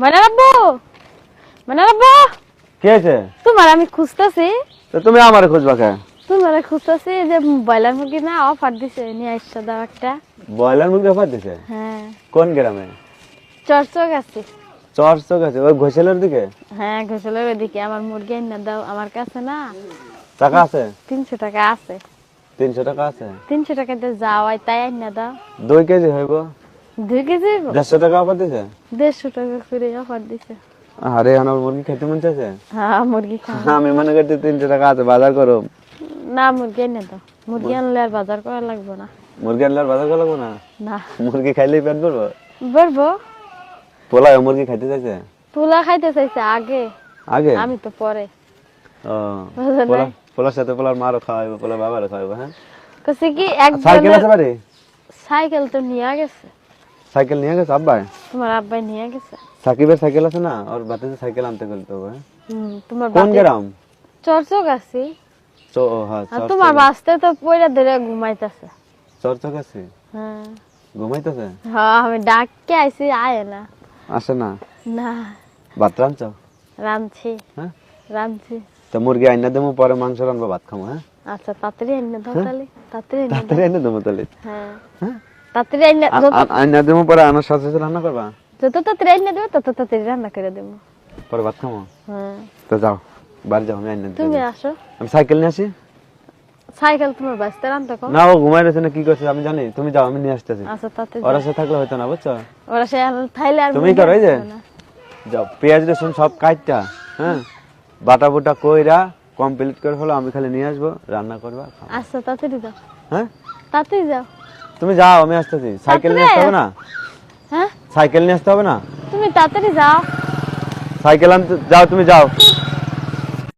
মানে আব্বু মানে আব্বু কে আছে তোমার আমি খুঁজতেছি। তো তুমি আমার খুঁজবা কে? তোমার খুঁজতেছি যে ব্রয়লার মুরগি না অফার দিছে নিয়ে আসছে দাও একটা। ব্রয়লার মুরগি অফার দিছে? হ্যাঁ। কোন গ্রামে? চর্চক আছে। চর চোখ আছে। ওই ঘোষেলের দিকে? হ্যাঁ ঘোষালের ওইদিকে। আমার মুরগি এনে দাও আমার কাছে না। টাকা আছে? তিনশো টাকা আছে। তিনশো টাকা আছে? তিনশো টাকাতে যাওয়াই তাই এনে দাও। দুই কেজি হইব। দুই কেজি দেড়শো টাকা অফার দিছে? দেড়শো টাকা করে অফার দিছে। আরে আমার মুরগি খেতে মন চাইছে? হ্যাঁ মুরগি খাও আমি মনে করছি তিনশো টাকা আছে বাজার করো না মুরগি এনে দাও। মুরগি আনলে আর বাজার করা লাগবে না। মুরগি আনলে আর বাজার করা লাগবো না? না। মুরগি খাইলেই পেট ভরবো? বলব পোলায় মুরগি খাইতে চাইছে? পোলা খাইতে চাইছে আগে। আগে? আমি তো পরে। ও পোলা পোলার সাথে পোলার মারও খাওয়াইবো পোলার বাবারও খাওয়াইবো হ্যাঁ? কছে কি সাইকেল আছে বাড়ি? সাইকেল তো নিয়ে গেছে। সাইকেল নিয়ে গেছে আব্বাই? তোমার আব্বাই নিয়ে গেছে। সাকিবের সাইকেল আছে না? ওর বাতিতে সাইকেল আনতে হবে। হ্যাঁ? তোমার কোন গ্রাম? চর্চক আছে। ও হ্যাঁ তোমার বাসতে তো পয়লা ধরে ঘুমাইতেছে। চর চক আছে? হ্যাঁ। ঘুমাইতেছে? হ্যাঁ আমি ডাককে আইছি আয় না। আসে না? না। ভাত রাঁধছ? রাঁধছি। হ্যাঁ? রাঁধছি। তো মুরগি আইনা দেবো পরে মাংস রানবো ভাত খাব হ্যাঁ? আচ্ছা তাড়াতাড়ি এনে দাও তাহলে। তাড়াতাড়ি এনে দাও তাড়াতাড়ি এনে দেবো তাহলে। হ্যাঁ। হ্যাঁ? তাড়াতাড়ি এনে আ- যত- আইনা দেবো পরে আনার সাথে সাথে রান্না করবা? যত তাড়াতাড়ি দেবো তত তাড়াতাড়ি রান্না করে দেবো। পরে ভাত খাব হ্যাঁ। তো যাও বাড়ি যাও আমি আইনা তুমি। আসো। আমি সাইকেল নিয়ে আসি? সাইকেল তোমার বাসতে রান্না কর। না ও ঘুমাই রয়েছে না কি করছে আমি জানি। তুমি যাও আমি নিয়ে আসতেছি। আচ্ছা তাড়াতাড়ি ওরা সাথে থাকলে হয়তো না বুঝছ? ওরা সে থাইলে আর তুমি করো এই যে? যাও পেঁয়াজ রসুন সব কাটটা হ্যাঁ? বাটা বুটা কইরা কমপ্লিট করে হলো আমি খালি নিয়ে আসব রান্না করবা। আচ্ছা তাড়াতাড়ি যাও। হ্যাঁ? তাড়াতাড়ি যাও। তুমি যাও আমি আসতেছি। সাইকেল নিয়ে আসতে হবে না? হ্যাঁ? সাইকেল নিয়ে আসতে হবে না? তুমি তাড়াতাড়ি যাও। সাইকেল আনতে যাও তুমি যাও।